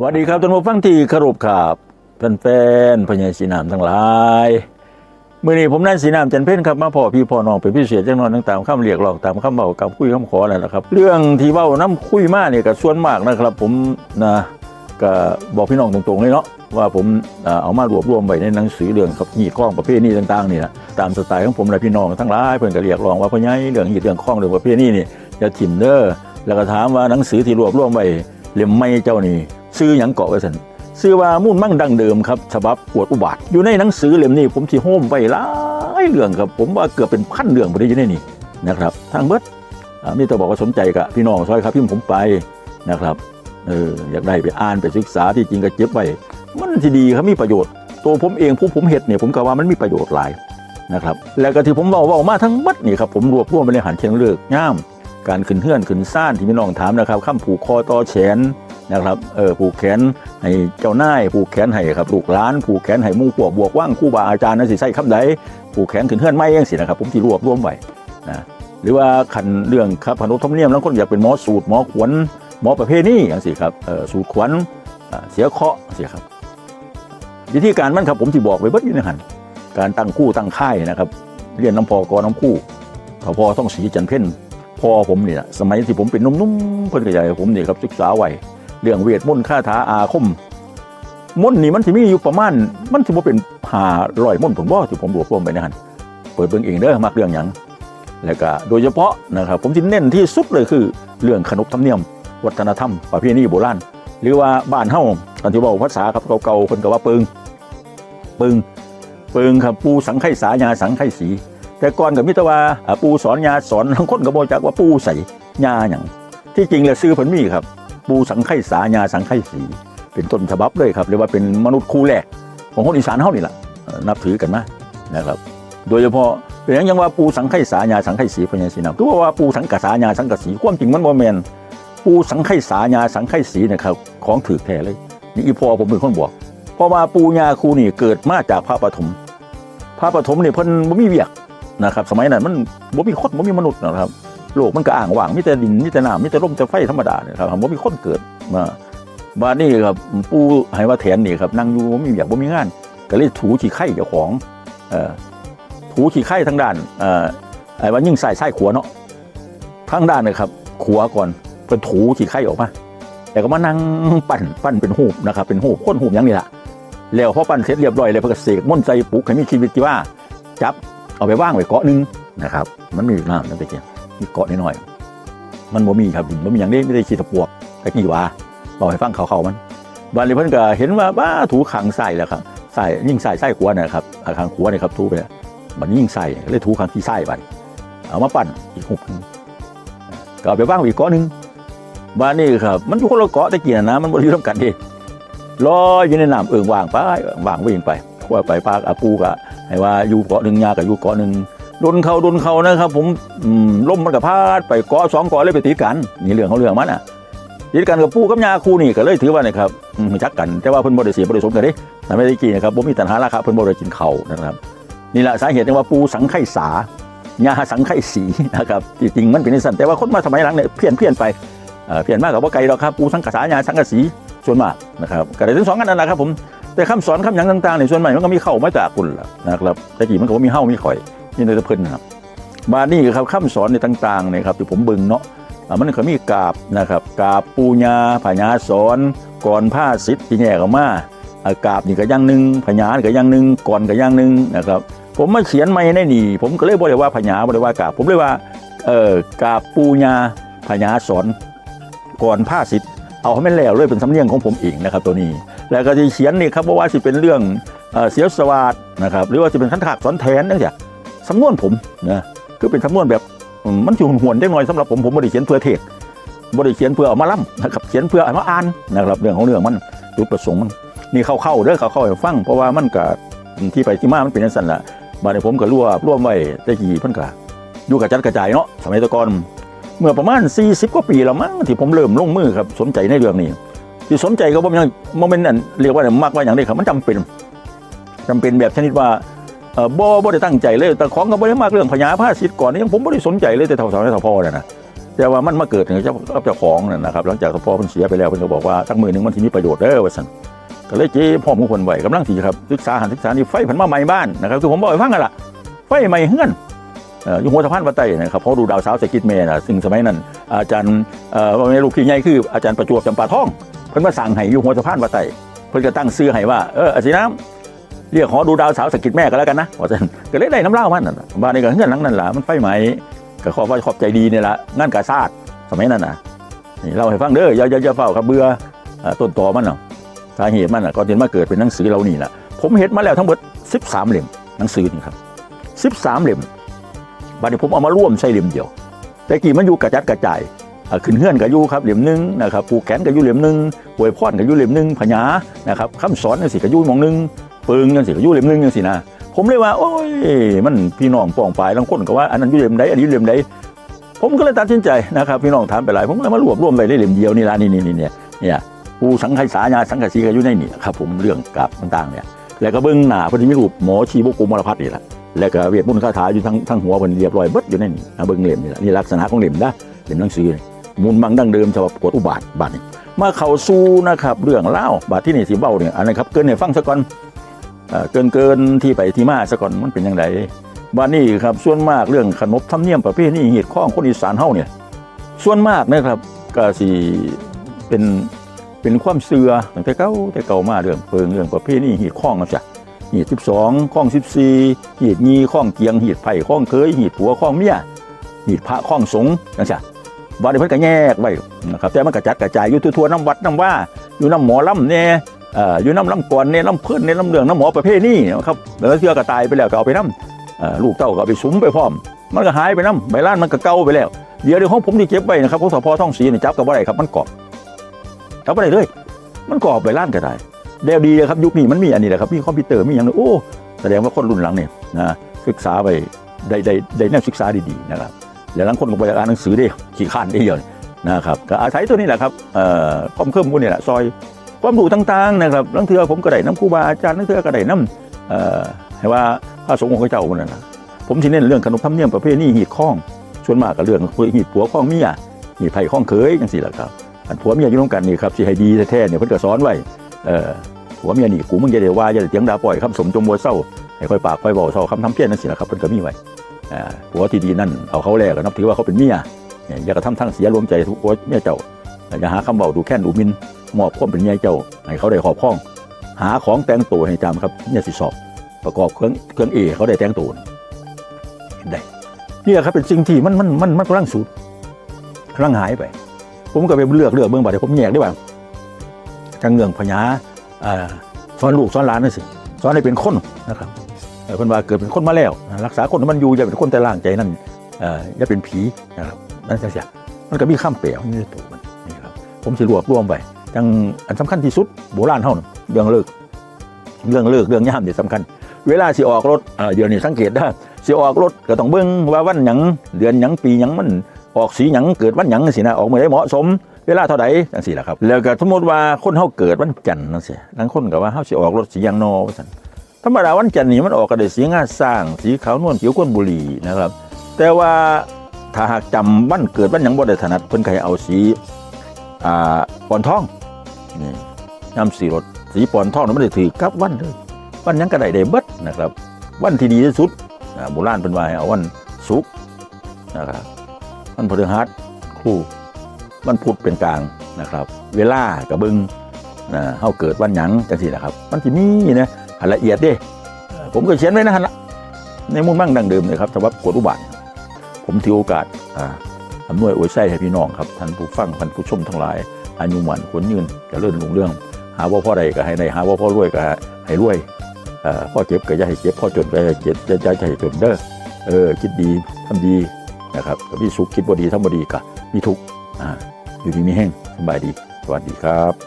สวัสดีครับท่านผู้ฟังที่เคารพครับแฟนๆพญาสีนามทั้งหลายเมื่อนี้ผมนั่นสีนามจันเพ่นครับมาพ่อพี่พ่อน้องเป็นพิเศษจังนอนต่างๆคำเรียกร้องตามคำเบากับคุยคำขอนั่นแหละครับ เรื่องที่เบ้าน้ำคุยมากเนี่ยก็ส่วนมากนะครับ ผมนะก็บอกพี่น้องตรงๆเลยเนาะว่าผมเอ่อเอามารวบรวมไว้ในหนังสือเรื่องครับหีดข้องประเภทนี้ต่างๆนี่นะตามสไตล์ของผมและพี่น้องทั้งหลายเพื่อนก็เรียกร้องว่าพ่อใหญ่เรื่องหีดเรื่องข้องเรื่องประเภทนี้นี่อย่าถิ่มเด้อแล้วก็ถามว่าหนังสือที่รวบรวมไว้เล่มไม่เจ้านี่ ซื้อหยังเกาะไว้สันชื่อว่ามุ่นมั่งดังเดิมครับฉบับปวดอุบาทอยู่ในหนังสือเล่มนี้ผมที่โฮมไปหลายเรื่องครับ ผมว่าเกือบเป็นพันเรื่องไปได้ยู่ในนี้นะครับทางเบิดอ่ามีแต่บอกว่าสนใจกับพี่น้องซอยครับพี่ผมไปนะครับเอออยากได้ไปอ่านไปศึกษาที่จริงก็เจ็บไว้มันที่ดีครับมีประโยชน์ ตัวผมเองผู้ผมเห็ดเนี่ยผมก็ว่ามันมีประโยชน์หลายนะครับแล้วก็ที่ผมเว่าเว่ามาทั้งหมดนี่ครับผมรวบรวมไปในหันเชียงเลือกย่าม การขึ้นเฮือนขึ้นซ่านที่พี่น้องถามนะครับข้ามผูกคอต่อแขน นะครับเออผูกแขนให้เจ้านายผูกแขนให้ครับลูกหลานผูกแขนให้มู่พวกบวกว่างคู่บาอาจารย์นั่นสิใส่คำใดผูกแขนขึ้นเฮือนไม่ยังสินะครับผมที่รวบรวมไว้นะหรือว่าขันเรื่องครับพนุธรรมเนียมแล้วคนอยากเป็นหมอสูตรหมอขวัญหมอประเภทนี้อย่างสิครับเออสูตรขวัญเสียเคาะสิครับวิธีการมันครับผมที่บอกไว้เบิดอยู่ในหันการตั้งคู่ตั้งค่ายนะครับเรียนน้ำพอกอน้ำคู่พอพอต้องสีจันเพ่นพ่อผมเนี่ยสมัยที่ผมเป็นนุ่มๆเพิ่นก็ใหญ่ผมเนี่ยครับศึกษาไว้ เรื่องเวทมนต์คาถาอาคมมนต์นี่มันสิมีอยู่ประมาณ มันสิบ่เป็นหารอยมนต์ผมบ่ที่ผมรวบรวมไปนหันเปิดเบิ่งเองเด้อมักเรื่องหยังแล้วก็โดยเฉพาะนะครับผมที่เน้นที่สุดเลยคือ เรื่องขนบธรรมเนียม วัฒนธรรมประเพณีโบราณหรือว่าบ้านเฮ้าอันที่เว้าภาษาครับเก่าๆเพิ่นก็ว่าปึงปึงปึงครับปูสังไขสายาสังไขสี แต่ก่อนก็มีแต่ว่าอ่าปูสอนยาสอนบางคนก็บ่จักว่าปูใส่ยาหยังที่จริงแล้วซื้อเพิ่นมีครับ ปูสังไขสายาสังไขสีเป็นต้นฉบับเลยครับเรียกว่าเป็นมนุษย์คู่แรกของคนอีสานเฮานี่แหละนับถือกันมานะครับ โดยเฉพาะเป็นอย่างยังว่าปูสังไขสายาสังไขสีพญาสีนามคือว่าว่าปูสังกสายาสังกสีความจริงมันบ่แม่นปูสังไขสายาสังไขสีนะครับของถือแท้เลยนี่อีพอผมเป็นคนบอกเพราะว่าปูญาคูนี่เกิดมาจากพระปฐมพระปฐมนี่เพิ่นบ่มีเวียกนะครับ สมัยนั้นมันบ่มีคนบ่มีมนุษย์นะครับ โลกมันก็อ่างว่างมีแต่ดินมีแต่น้ำมีแต่ลมแต่ไฟธรรมดาเนี่ยครับผมมีคนเกิดมาบ้านนี่ครับปู่ให้ว่าแทนนี่ครับนั่งอยู่ผมมีอยากผมมีงาน ก็เลยถูขี้ไข่เจ้าของถูขี้ไข่ทั้งด้านไอ้ว่ายิ่งใส่ไส้ขวเนาะทั้งด้านเลยครับขวก่อนเป็นถูขี้ไข่ออกมาแต่ก็มานั่งปั่นปั่นเป็นหูนะครับเป็นหูปค้นหูอย่างนี้ละแล้วพอปั่นเสร็จเรียบร้อยเลยเพื่อเสกม่นต์ใจปลุกให้มีชีวิตที่ว่า จับเอาไปว่างไว้เกาะหนึงนะครับ มันมีอยู่น้ำนั่นตะเกียง มีเกาะนิดหน่อย มันบ่มีครับบ่มีอย่างนี้ไม่ได้ขี้ตะปวกตะกี้ว่าบอกให้ฟังเขาเขามันบานนี้เพิ่นก็เห็นว่าบ้าถูขังใส่แล้วครับใส่ยิ่งใส่ใส่ขวานะครับอาข้างขวานี่ครับถูไปแล้วมันยิ่งใส่เลยถูขังที่ใส่ไปเอามาปั่นอีกหุบนึงก็ไปว่างอีกเกาะหนึ่งบ้านนี้ครับ มันอยู่คนละเกาะตะกี้นะมันบ่ได้อยู่ร่วมกันดิลอยอยู่ในน้ำเอิงว่างไปว่างวิ่งไปขั้วไปปากอาปูก็ให้ว่าอยู่เกาะหนึ่งยากับอยู่เกาะหนึ่ง โดนเขาโดนเขานะครับ ผมล่มมันกับพาดไปกาะสองกาะเลยไปติดกันนี่เรื่องเขาเรื่องมันอะติดกันกับปู่กับยาคู่นี่ก็เลยถือว่านี่ครับจักกันแต่ว่าเพิ่นบ่ได้เสียบ่ได้สมกันเด้แต่ไม่ได้กี่นะครับบ่มีตัณหาราคาเพิ่นบ่ได้กินเขานะครับนี่แหละสาเหตุที่ว่าปู่สังไขสายาสังไขสีนะครับจริงมันเป็นนิสันแต่ว่าคนมาสมัยหลังเนี่ยเพี้ยนเพี้ยนไปเพี้ยนมากกับว่าไกลหรอกครับปู่สังกษายาสังกสีส่วนมากนะครับก็ได้ทั้งสองกันนั่นแหละครับผมแต่คำสอนคำหยังต่างๆในส่วนใหญ่มันก็มีเข้ามาจากคุณล่ะนะครับแต่กี้มันก็มีเฮ้ามีข่อย นี่ในต่เพิ่นนะครับบานี่ครับคำสอนในต่างๆเนี่ยครับที่ผมบิ่งเนาะมันก็มีกาบนะครับกาบปูญาผญาสอนก่อนผ้าสิทธิ์ที่แยกออกมากาบนี่ก็อย่างหนึ่งผญาก็อย่างหนึ่งก่อนก็อย่างหนึ่งนะครับผมมาเขียนไม่ในนี่ผมก็เลยบอกเลยว่าผญาบอกเลยว่ากาบผมเลยว่าเออกาบปูญาผญาสอนก่อนผ้าสิทธิ์เอาให้แมันแล้วเลยเป็นสำเนียงของผมเองนะครับตัวนี้ แล้วก็จะเขียนนี่ครับว่าสิเป็นเรื่องเสียสวัสดนะครับหรือว่าจะเป็นขันถากสอนแทนนั่นจ้ะ สำนวนผมนะคือเป็นสำนวนแบบมันอยู่หวนได้หน่อยสำหรับผมผมไม่ได้เขียนเพื่อเทศไม่ได้เขียนเพื่อเอามาล่ำนะครับเขียนเพื่อเอามาอ่านนะครับเรื่องของเรื่องมันจุดประสงค์มันนี่เข้าๆเด้อเข้าๆให้ฟังเพราะว่ามันก็ที่ไปที่มามันเป็นอย่างนั้นแหละมาในผมก็ร่วบรวมไว้ได้กี่เพิ่นก็อยู่กับจัดกระจายเนาะสมัยตะกอนเมื่อประมาณ 40 กว่าปีแล้วมั้งที่ผมเริ่มลงมือครับสนใจในเรื่องนี้ ที่สนใจก็บ่แม่นโมเมนต์นั้นเรียกว่าเนี่ยมากว่าอย่างนี้ครับมันจำเป็นจำเป็นแบบชนิดว่า บ่บ่ได้ตั้งใจเลย แต่ของก็บ่ได้มากเรื่องพญาภาสิทธิ์ก่อนนี่ยังผมบ่ได้สนใจเลยแต่เท่าสาวเท่าพ่อเนี่ยนะแต่ว่ามันมาเกิดถึงเจ้ากับเจ้าของนั่นนะครับหลังจากพ่อมันเสียไปแล้วเพิ่นก็บอกว่าทั้งมือหนึ่งมันที่มีประโยชน์เด้อว่าซั่นก็เลยเจ๊พ่อมงคลไหวกำลังสิครับศึกษาหันศึกษานี่ไฟผันมาใหม่บ้านนะครับคือผมบอกให้ฟังกันล่ะไฟใหม่เฮือนอยู่หัวสะพานวัดไต้นะครับเขาดูดาวสาวเศรษฐกิจเมนะซึ่งสมัยนั้น อาจารย์ว่าไม่ลูกพี่ใหญ่คืออาจารย์ประจวบจำปาทองเพิ่นมาสั่งให้อยู่หัวสะพานวัดไต้เพิ่นก็ตั้งชื่อให้ว่าเอออาสิน้ำ เรียกหอดูดาวสาวเศรษฐกิจแม่ก็แล้วกันนะว่าซั่นก็เลยได้น้ำเล่ามันนั่นน่ะบ้านนี้ก็เฮือนหลังนั้นล่ะมันไฟไหมก็ขอว่าขอบใจดีนี่ล่ะงานกาซาดสมัยนั้นนะนี่เล่าให้ฟังเด้ออย่าอย่าอย่าเฝ้าครับเบื่อต้นตอมันเนาะสาเหตุมันน่ะก็จนมาเกิดเป็นหนังสือเรานี่แหละผมเห็นมาแล้วทั้งหมด 13 เล่มหนังสือนี่ครับ 13 เล่มบัดนี้ผมเอามาร่วมใส่เล่มเดียว แต่กี่มันอยู่กระจัดกระจายขึ้นเฮือนกับยู่ครับเล่มหนึ่งนะครับผูกแขนกับยู่เล่มหนึ่งป่วยพรกับยู่เล่มหนึงพญานะครับคำสอนจังสิกับยู่มองหนึง ปิงจังสิกับยู่เล่มนึงจังสินะผมเลยว่า โอ้ย มันพี่น้องป้องปลายบางคนก็ว่าอันนั้นอยู่เล่มใดอันนี้เล่มใดผมก็เลยตัดสินใจนะครับพี่น้องถามไปหลายผมก็เลยมารวบรวมไปได้เล่มเดียวนี่ละนี่นี่นี่เนี่ยเนี่ยปูสังไขสายาสังกสีก็อยู่ในนี่ครับผมเรื่องกราบต่างๆเนี่ยแล้วก็เบื้องหน้าเพอดีมีรูปหมอชีวกุมารพัฒน์นี่แหละแล้วก็เวียดมุนคาถาอยู่ทั้งทั้งหัวเพิ่นเรียบร้อยเบิดอยู่ในนี่นะเบื้องเล่มนี่แหละนี่ลักษณะของเล่มนะเล่มหนังสือมูลมังดั้งเดิมฉบับกฎอุบาทบาทนี่มาเข้าสู่นะครับเรื่องเล่าบาทที่นี่สีเบ้าเนี่ยอันนั้นครับเกินให้ฟังซะก่อน เกินเกินที่ไปที่มาซะก่อนมันเป็นยังไงบ้านนี้ครับส่วนมากเรื่องขนบธรรมเนียมประเพณีเหตุข้องคนอีสานเฮาเนี่ยส่วนมากนะครับก็สิเป็นเป็นความเสื่อตั้งแต่เก่าแต่เก่ามาเรื่องเพิงเรื่องประเพณีเหตุข้องนะจ๊ะหีดสิบสองข้องสิบสี่หีดงีข้องเกียงหีดไผ่ข้องเคยหีดผัวข้องเมียหีดพระข้องสงนะจ๊ะบ้านนี้เพิ่นก็แยกไว้นะครับแต่มันกระจัดกระจายอยู่ทั่วๆน้ำวัดน้ำว่าอยู่น้ำหมอลำเนี่ย อยู่น้ำลำก่อนเนี่ยลำเพื่อนเนี่ยลำเรืองน้ำหมอประเพณีนะครับแล้วเชื่อกระตายไปแล้วก็เอาไปน้ำลูกเต้าก็ไปสุมไปพร้อม มันก็หายไปน้ำใบล้านมันก็เก่าไปแล้ว เดี๋ยวเดี๋ยวของผมที่เก็บไว้นะครับของสพท่องศรีนี่จับกับว่าไรครับมันกรอบจับว่าไรเลย มันกรอบใบล้านก็ได้เดี๋ยวดีเลยครับยุคนี้มันมีอันนี้แหละครับมีคอมพิวเตอร์มีอย่างนึงโอ้แสดงว่าคนรุ่นหลังเนี่ยนะศึกษาไปได้ได้ได้แนวศึกษาดีๆนะครับแล้วหลังคนก็ไปอ่านหนังสือได้ขี้ข้านได้เยอะนะครับก็อาศัยตัวนี้แหละครับเอ่อความเคลื่อนมูลนี่แหละซอย ความรู้ต่างๆนะครับลังเทือผมก็ได้น้ำครูบาอาจารย์ลังเทือก็ได้น้ำให้ว่าพระสงฆ์ของเจ้ามันนะผมที่เน้นเรื่องขนบธรรมเนียมประเพณีหีดข้องส่วนมากกับเรื่องหีดผัวข้องเมียหีดไผ่ข้องเคยจังสี่แหละครับอันผัวเมียอยู่ร่วมกันนี่ครับสิให้ดีแท้ๆเนี่ยเพิ่นก็สอนไว้ผัวเมียนี่กูมึงอย่าเดี๋ยวว่าอย่าเถียงด่าปล่อยคำสมจมบัวเศร้าให้ค่อยปากค่อยเบาเศร้าคำทำเพี้ยนนั่นสิแหละครับเพิ่นก็มีไว้ผัวที่ดีนั่นเอาเขาแลกก็นับถือว่าเขาเป็นเมียเนี่ยอย่ากระทำทั้งเสียรวมใจทุกผัวเมียเจ้าอย่าหาคำเบาดูแค้นดูมิน มอบความเป็นเมียเจ้าให้เขาได้ขอบข้อง หาของแต่งตัวให้จำครับเนี่ยสิสอบ ประกอบเครื่องเครื่องเอเขาได้แต่งตัวได้เนี่ยครับเป็นสิ่งที่มันมันมันมันกำลังสูญกำลังหายไป ผมก็ไปเลือกเลือกเบื้องบัดเดี๋ยวผมแยกได้บ้างจังเรื่องพญาอ่าสอนลูกสอนหลานนั่นสิสอนให้เป็นคนนะครับเพิ่นว่าเกิดเป็นคนมาแล้ว รักษาคนมันอยู่อย่าเป็นคนแต่ล่างใจนั่นอ่ออย่าเป็นผีนะครับนั่นจะเสียมันก็มีข้ามเปลวนี่ตัวมันนี่ครับผมสิรวบรวมไป จังอันสำคัญที่สุดโบราณเฮาน่ะเรื่องเลิกเรื่องเลิกเรื่องย่ามนี่สำคัญ เวลาสิออกรถเดี๋ยวนี้สังเกตได้สิออกรถก็ต้องเบิ่งว่าวันหยังเดือนหยังปีหยังมันออกสีหยังเกิดวันหยังสินะออกเมื่อใดเหมาะสมเวลาเท่าใดจังซี่ละครับ แล้วก็สมมติว่าคนเฮาเกิดวันจันทร์จังซี่บางคนก็ว่าเฮาสิออกรถสียังนอว่าซั่นธรรมดาวันจันทร์นี่มันออกก็ได้สีงาสร้าง สีขาวนวลเขียวก้นบุหรี่นะครับ แต่ว่าถ้าหากจำวันเกิดวันหยังบ่ได้ถนัดเพิ่นให้เอาสีอ่าปอนทอง นี่ยำสีรถสีปอนทองนั้นไมันได้ถือกับวันเลยวันยังก็ได้ได้เบิดนะครับ วันที่ดีที่สุดโบราณเป็นว่าเอาวันศุกนะครับวันพฤหัสคู่วันพุธเป็นกลางนะครับ เวลากระบึงนะเฮาเกิดวันหยังจังซี่นะครับ มันสิมีนะละเอียดเด้ ผมก็เขียนไว้นะฮะในมุ่งมั่งดังเดิมเลยครับสำหรับกฎอุบัติผมถือโอกาสอ่าอำนวยอวยไส้ให้พี่น้องครับท่านผู้ฟังท่านผู้ชมทั้งหลาย อายุหมันขนยืนจะเลื่อนลงเรื่อง หาว่าพ่อใดก็ให้ใดหาว่าพ่อรวยก็ให้รวยพ่อเจ็บก็อย่าให้เจ็บพ่อจนก็อย่าเจ็บอย่าอย่าให้จนเด้อเออคิดดีทำดีนะครับก็มีสุขคิดบ่ดีทำบ่ดีก็มีทุกข์อยู่ดีมีแห้งสบายดีสวัสดีครับ